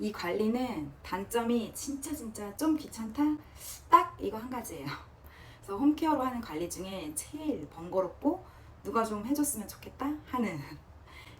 이 관리는 단점이 진짜 진짜 좀 귀찮다? 딱 이거 한 가지예요. 그래서 홈케어로 하는 관리 중에 제일 번거롭고 누가 좀 해줬으면 좋겠다 하는.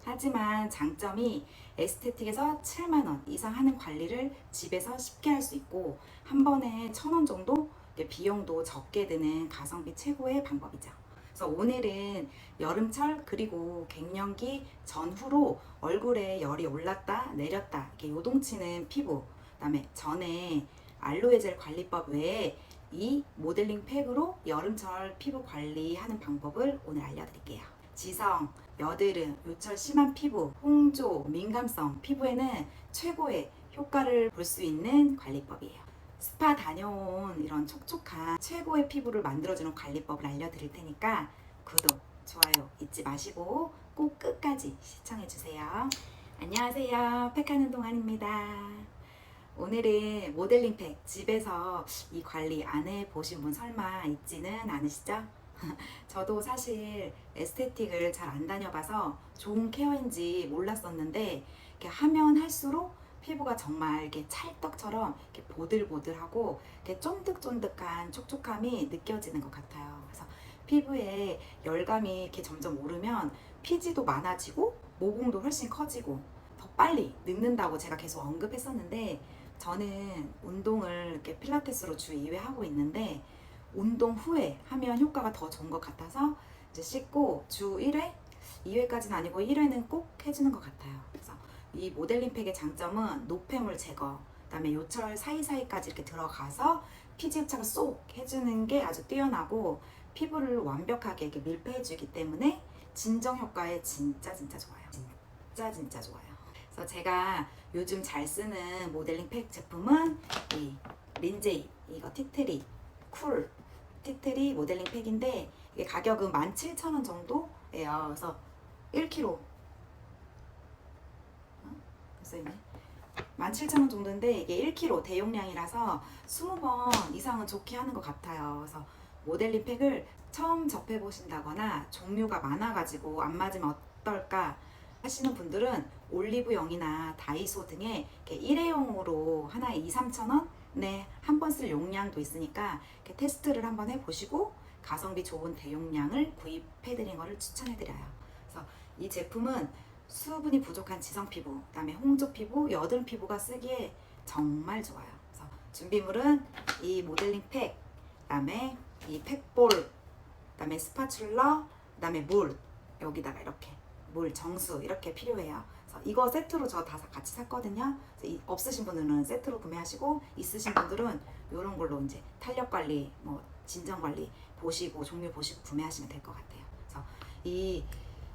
하지만 장점이 에스테틱에서 7만 원 이상 하는 관리를 집에서 쉽게 할 수 있고 한 번에 천원 정도 이렇게 비용도 적게 드는 가성비 최고의 방법이죠. 그래서 오늘은 여름철 그리고 갱년기 전후로 얼굴에 열이 올랐다 내렸다 이렇게 요동치는 피부 그다음에 전에 알로에 젤 관리법 외에 이 모델링 팩으로 여름철 피부 관리하는 방법을 오늘 알려드릴게요. 지성, 여드름, 요철 심한 피부, 홍조, 민감성 피부에는 최고의 효과를 볼 수 있는 관리법이에요. 스파 다녀온 이런 촉촉한 최고의 피부를 만들어주는 관리법을 알려드릴 테니까 구독, 좋아요 잊지 마시고 꼭 끝까지 시청해주세요. 안녕하세요. 팩하는 동안입니다. 오늘은 모델링 팩 집에서 이 관리 안 해보신 분 설마 있지는 않으시죠? 저도 사실 에스테틱을 잘 안 다녀봐서 좋은 케어인지 몰랐었는데 이렇게 하면 할수록 피부가 정말 이렇게 찰떡처럼 이렇게 보들보들하고 이렇게 쫀득쫀득한 촉촉함이 느껴지는 것 같아요. 그래서 피부에 열감이 이렇게 점점 오르면 피지도 많아지고 모공도 훨씬 커지고 더 빨리 늙는다고 제가 계속 언급했었는데 저는 운동을 이렇게 필라테스로 주 2회 하고 있는데 운동 후에 하면 효과가 더 좋은 것 같아서 이제 씻고 주 1회, 2회까지는 아니고 1회는 꼭 해주는 것 같아요. 그래서 이 모델링 팩의 장점은 노폐물 제거, 그다음에 요철 사이사이까지 이렇게 들어가서 피지 흡착을 쏙 해주는 게 아주 뛰어나고 피부를 완벽하게 이렇게 밀폐해주기 때문에 진정 효과에 진짜 진짜 좋아요. 진짜 진짜 좋아요. 그래서 제가 요즘 잘 쓰는 모델링 팩 제품은 이 린제이 이거 티트리 쿨 티트리 모델링 팩인데 이게 가격은 17,000원 정도예요. 그래서 1kg 어? 벌써 있네. 17,000원 정도인데 이게 1kg 대용량이라서 20번 이상은 좋게 하는 것 같아요. 그래서 모델링 팩을 처음 접해 보신다거나 종류가 많아가지고 안 맞으면 어떨까 하시는 분들은 올리브영이나 다이소 등에 일회용으로 하나에 2, 3천 원? 네, 한번 쓸 용량도 있으니까 테스트를 한번 해보시고 가성비 좋은 대용량을 구입해드린 거를 추천해드려요. 그래서 이 제품은 수분이 부족한 지성 피부, 그다음에 홍조 피부, 여드름 피부가 쓰기에 정말 좋아요. 그래서 준비물은 이 모델링 팩, 그다음에 이 팩볼, 그다음에 스파츌러, 그다음에 물 여기다가 이렇게 물 정수 이렇게 필요해요. 그래서 이거 세트로 저 다 같이 샀거든요. 이 없으신 분들은 세트로 구매하시고 있으신 분들은 이런 걸로 이제 탄력 관리, 뭐 진정 관리 보시고 종류 보시고 구매하시면 될 것 같아요. 그래서 이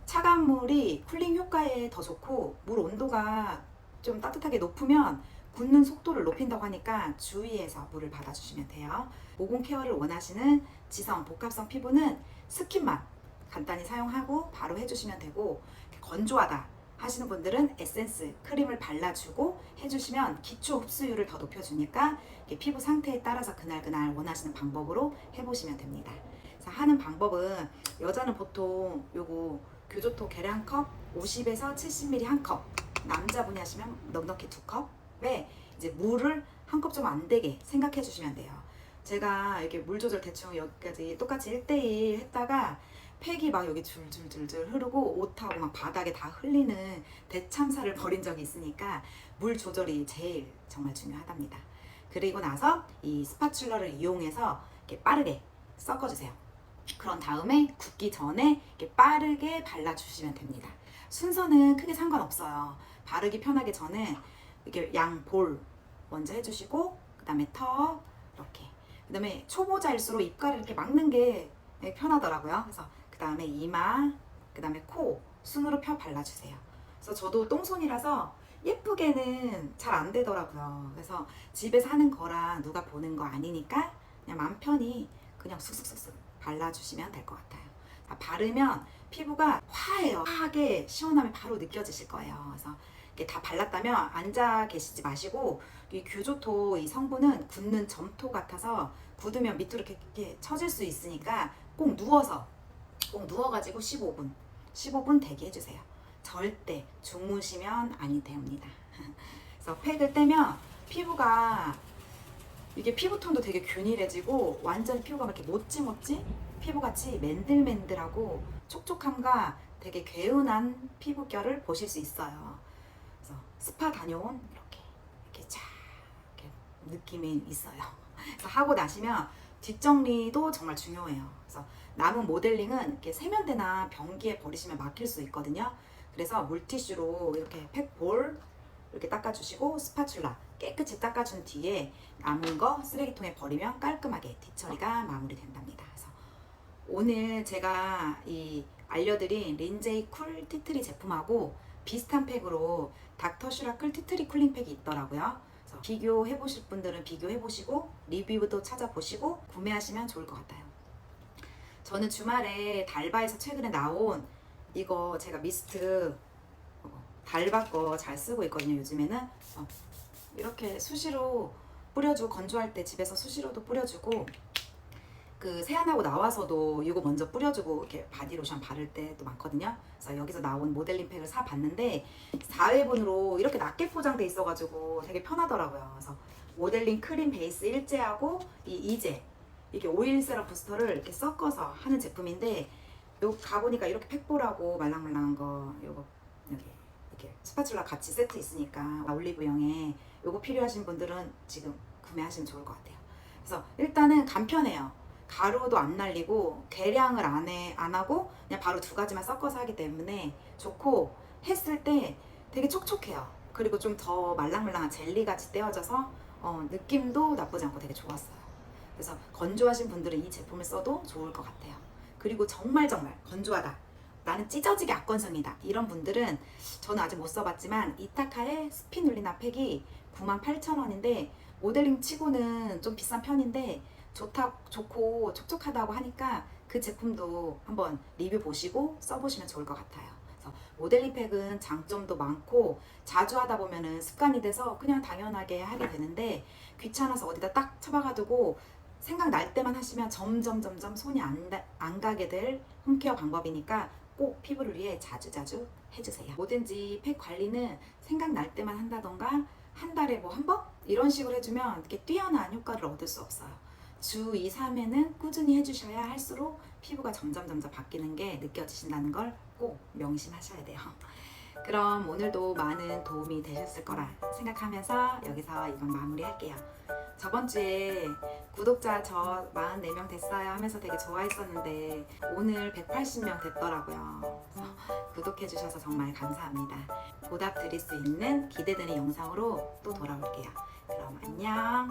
차가운 물이 쿨링 효과에 더 좋고 물 온도가 좀 따뜻하게 높으면 굳는 속도를 높인다고 하니까 주의해서 물을 받아주시면 돼요. 모공 케어를 원하시는 지성 복합성 피부는 스킨만 간단히 사용하고 바로 해주시면 되고 건조하다 하시는 분들은 에센스 크림을 발라주고 해주시면 기초 흡수율을 더 높여주니까 피부 상태에 따라서 그날 그날 원하시는 방법으로 해보시면 됩니다. 하는 방법은 여자는 보통 요거 교조토 계량 컵 50에서 70ml 한 컵, 남자분이 하시면 넉넉히 두 컵에 이제 물을 한 컵 좀 안 되게 생각해 주시면 돼요. 제가 이렇게 물 조절 대충 여기까지 똑같이 1대1 했다가 팩이 막 여기 줄줄줄줄 흐르고 옷하고 막 바닥에 다 흘리는 대참사를 벌인 적이 있으니까 물 조절이 제일 정말 중요하답니다. 그리고 나서 이 스파츌러를 이용해서 이렇게 빠르게 섞어주세요. 그런 다음에 굽기 전에 빠르게 발라주시면 됩니다. 순서는 크게 상관없어요. 바르기 편하게 저는 이렇게 양볼 먼저 해주시고 그 다음에 턱 이렇게 그 다음에 초보자일수록 입가를 이렇게 막는 게 편하더라고요. 그래서 그 다음에 이마 그 다음에 코 순으로 펴 발라주세요. 그래서 저도 똥손이라서 예쁘게는 잘 안 되더라고요. 그래서 집에서 하는 거라 누가 보는 거 아니니까 그냥 마음 편히 그냥 쑥쑥쑥쑥 발라주시면 될 것 같아요. 자, 바르면 피부가 화해요. 화하게 시원함이 바로 느껴지실 거예요. 그래서 이렇게 다 발랐다면 앉아 계시지 마시고 이 규조토 이 성분은 굳는 점토 같아서 굳으면 밑으로 이렇게, 이렇게 처질 수 있으니까 꼭 누워서 꼭 누워가지고 15분 15분 대기 해 주세요. 절대 주무시면 아니 됩니다. 그래서 팩을 떼면 피부가 이게 피부톤도 되게 균일해지고 완전 피부가 막 이렇게 모찌모찌 피부같이 맨들맨들하고 촉촉함과 되게 개운한 피부결을 보실 수 있어요. 그래서 스파 다녀온 이렇게 이렇게 쫙 느낌이 있어요. 그래서 하고 나시면 뒷정리도 정말 중요해요. 그래서 남은 모델링은 이렇게 세면대나 변기에 버리시면 막힐 수 있거든요. 그래서 물티슈로 이렇게 팩볼 이렇게 닦아주시고 스파츌라 깨끗이 닦아준 뒤에 남은 거 쓰레기통에 버리면 깔끔하게 뒷처리가 마무리된답니다. 그래서 오늘 제가 이 알려드린 린제이 쿨 티트리 제품하고 비슷한 팩으로 닥터 슈라클 티트리 쿨링 팩이 있더라고요. 그래서 비교해 보실 분들은 비교해 보시고 리뷰도 찾아보시고 구매하시면 좋을 것 같아요. 저는 주말에 달바에서 최근에 나온 이거 제가 미스트 어, 달바 거 잘 쓰고 있거든요. 요즘에는 어, 이렇게 수시로 뿌려주고 건조할 때 집에서 수시로도 뿌려주고 그 세안하고 나와서도 이거 먼저 뿌려주고 이렇게 바디로션 바를 때도 많거든요. 그래서 여기서 나온 모델링 팩을 사 봤는데 4회분으로 이렇게 낮게 포장돼 있어가지고 되게 편하더라고요. 그래서 모델링 크림 베이스 일제하고 이 이제 이게 오일 세럼 부스터를 이렇게 섞어서 하는 제품인데 요 가보니까 이렇게 팩볼하고 말랑말랑한 거 요거 여기 이렇게 스파츌라 같이 세트 있으니까 올리브영에 요거 필요하신 분들은 지금 구매하시면 좋을 것 같아요. 그래서 일단은 간편해요. 가루도 안 날리고 계량을 안, 해, 안 하고 그냥 바로 두 가지만 섞어서 하기 때문에 좋고 했을 때 되게 촉촉해요. 그리고 좀 더 말랑말랑한 젤리 같이 떼어져서 어, 느낌도 나쁘지 않고 되게 좋았어요. 그래서 건조하신 분들은 이 제품을 써도 좋을 것 같아요. 그리고 정말 정말 건조하다. 나는 찢어지게 악건성이다. 이런 분들은 저는 아직 못 써봤지만 이타카의 스피눌리나 팩이 98,000원인데 모델링 치고는 좀 비싼 편인데 좋다 좋고 촉촉하다고 하니까 그 제품도 한번 리뷰 보시고 써보시면 좋을 것 같아요. 그래서 모델링 팩은 장점도 많고 자주 하다 보면은 습관이 돼서 그냥 당연하게 하게 되는데 귀찮아서 어디다 딱 처박아두고 생각날 때만 하시면 점점 점점 손이 안, 가- 안 가게 될 홈케어 방법이니까 꼭 피부를 위해 자주자주 해주세요. 뭐든지 팩 관리는 생각날 때만 한다던가 한 달에 뭐 한 번? 이런 식으로 해주면 이렇게 뛰어난 효과를 얻을 수 없어요. 주 2, 3회는 꾸준히 해주셔야 할수록 피부가 점점 점점 바뀌는 게 느껴지신다는 걸 꼭 명심하셔야 돼요. 그럼 오늘도 많은 도움이 되셨을 거라 생각하면서 여기서 이건 마무리할게요. 저번 주에 구독자 저 44명 됐어요 하면서 되게 좋아했었는데 오늘 180명 됐더라고요. 구독해주셔서 정말 감사합니다. 보답 드릴 수 있는 기대되는 영상으로 또 돌아올게요. 그럼 안녕.